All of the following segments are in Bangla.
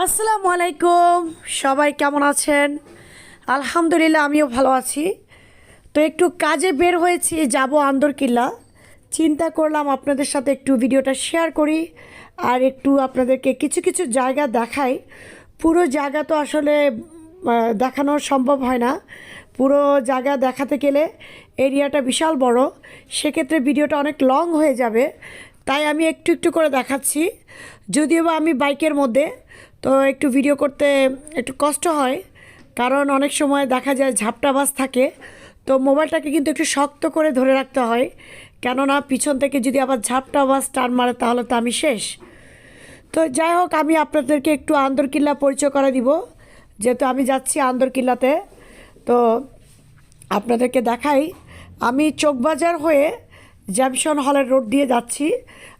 আসসালামু আলাইকুম। সবাই কেমন আছেন? আলহামদুলিল্লাহ, আমিও ভালো আছি। তো একটু কাজে বের হয়েছি, যাব আন্দরকিল্লা। চিন্তা করলাম আপনাদের সাথে একটু ভিডিওটা শেয়ার করি আর একটু আপনাদেরকে কিছু কিছু জায়গা দেখাই। পুরো জায়গা তো আসলে দেখানো সম্ভব হয় না। পুরো জায়গা দেখাতে গেলে এরিয়াটা বিশাল বড়। সেক্ষেত্রে ভিডিওটা অনেক লং হয়ে যাবে। তাই আমি একটু একটু করে দেখাচ্ছি। যদিও বা আমি বাইকের মধ্যে তো একটু ভিডিও করতে একটু কষ্ট হয়, কারণ অনেক সময় দেখা যায় ঝাপটা বাস থাকে। তো মোবাইলটাকে কিন্তু একটু শক্ত করে ধরে রাখতে হয়, কেননা পিছন থেকে যদি আবার ঝাপটা বাস টান মারে তাহলে তো আমি শেষ। তো যাই হোক, আমি আপনাদেরকে একটু আন্দরকিল্লা পরিচয় করে দিব। যেহেতু আমি যাচ্ছি আন্দরকিল্লাতে, তো আপনাদেরকে দেখাই। আমি চোখবাজার হয়ে জ্যামশন হলের রোড দিয়ে যাচ্ছি।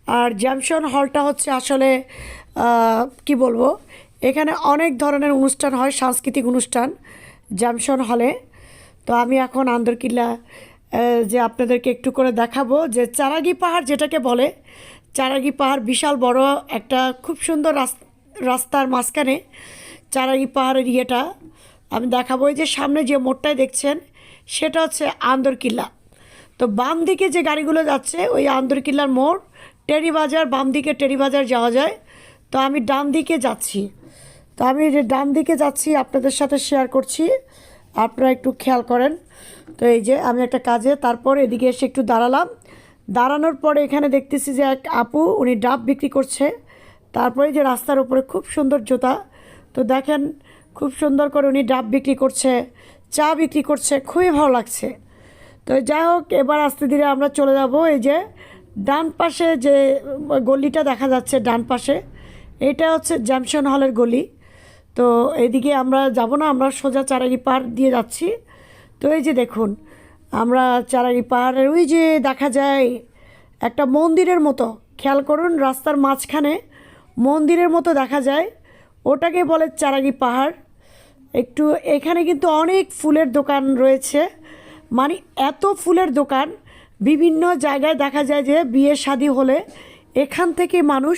আর জ্যামশন হলটা হচ্ছে আসলে কি বলব, এখানে অনেক ধরনের অনুষ্ঠান হয়, সাংস্কৃতিক অনুষ্ঠান জ্যামশন হলে তো আমি এখন আন্দরকিল্লা যে আপনাদেরকে একটু করে দেখাবো যে চারাগি পাহাড় যেটাকে বলে, চারাগি পাহাড় বিশাল বড় একটা খুব সুন্দর রাস- রাস্তার মাঝখানে চারাগি পাহাড়ের ইয়েটা। আমি দেখাবো যে সামনে যে মোড়টায় দেখছেন, সেটা হচ্ছে আন্দরকিল্লা। তো বাম দিকে যে গাড়িগুলো যাচ্ছে, ওই আন্দরকিল্লার মোড় টেরি বাজার বাম দিকে টেরি বাজার যাওয়া যায়। তো আমি ডান দিকে যাচ্ছি। তো আমি ডান দিকে যাচ্ছি, আপনাদের সাথে শেয়ার করছি। আপনারা একটু খেয়াল করেন। তো এই যে আমি একটা কাজে, তারপর এদিকে এসে একটু দাঁড়ালাম। দাঁড়ানোর পরে এখানে দেখতেছি যে এক আপু, উনি ডাব বিক্রি করছে। তারপরে যে রাস্তার উপরে খুব সুন্দর জুতা। তো দেখেন, খুব সুন্দর করে উনি ডাব বিক্রি করছে, চা বিক্রি করছে, খুবই ভালো লাগছে। তো যাই হোক, এবার আস্তে ধীরে আমরা চলে যাব। এই যে ডান পাশে যে গলিটা দেখা যাচ্ছে ডান পাশে, এটা হচ্ছে জ্যামশন হলের গলি। তো এদিকে আমরা যাব না, আমরা সোজা চারাগি পাহাড় দিয়ে যাচ্ছি। তো এই যে দেখুন, আমরা চারাগি পাহাড়ের ওই যে দেখা যায় একটা মন্দিরের মতো। খেয়াল করুন, রাস্তার মাঝখানে মন্দিরের মতো দেখা যায়। ওটাকে বলে চারাগি পাহাড়। একটু এখানে কিন্তু অনেক ফুলের দোকান রয়েছে। মানে এত ফুলের দোকান বিভিন্ন জায়গায় দেখা যায় যে বিয়ে শাদি হলে এখান থেকে মানুষ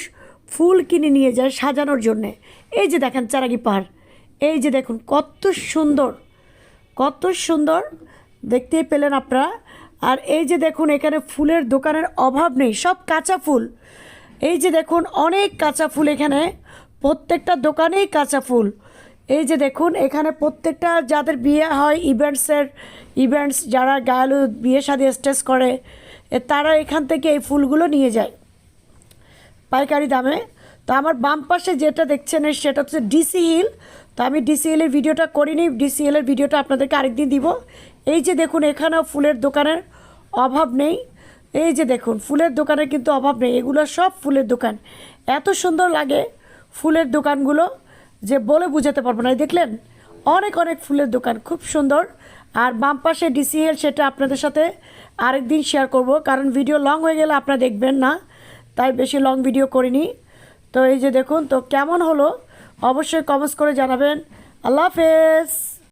ফুল কিনে নিয়ে যায় সাজানোর জন্যে। এই যে দেখেন চারাগি পাহাড়, এই যে দেখুন কত সুন্দর কত সুন্দর, দেখতেই পেলেন আপনারা। আর এই যে দেখুন এখানে ফুলের দোকানের অভাব নেই, সব কাঁচা ফুল। এই যে দেখুন অনেক কাঁচা ফুল এখানে, প্রত্যেকটা দোকানেই কাঁচা ফুল। এই যে দেখুন, এখানে প্রত্যেকটা যাদের বিয়ে হয় ইভেন্টসের ইভেন্টস যারা গায়ালু বিয়ে শাদী স্টেজ করে তারা এখান থেকে এই ফুলগুলো নিয়ে যায় পাইকারি দামে। তো আমার বাম পাশে যেটা দেখছেন সেটা হচ্ছে ডিসি হিল তো আমি ডিসি হিলের ভিডিওটা করিনি ডিসি হিলের ভিডিওটা আপনাদেরকে আরেকদিন দিব। এই যে দেখুন, এখানেও ফুলের দোকানের অভাব নেই। এই যে দেখুন, ফুলের দোকানের কিন্তু অভাব নেই, এগুলো সব ফুলের দোকান। এত সুন্দর লাগে ফুলের দোকানগুলো। যে বলে বুঝাতে পারব না। দেখলেন, অনেক অনেক ফুলের দোকান, খুব সুন্দর। আর বাম পাশে ডিসিএল সেটা আপনাদের সাথে আরেক দিন শেয়ার করব, কারণ ভিডিও লং হয়ে গেলে আপনারা দেখবেন না। তাই বেশি লং ভিডিও করিনি। তো এই যে দেখুন, তো কেমন হলো? অবশ্যই কমেন্টস করে জানাবেন। আল্লাহ হাফেজ!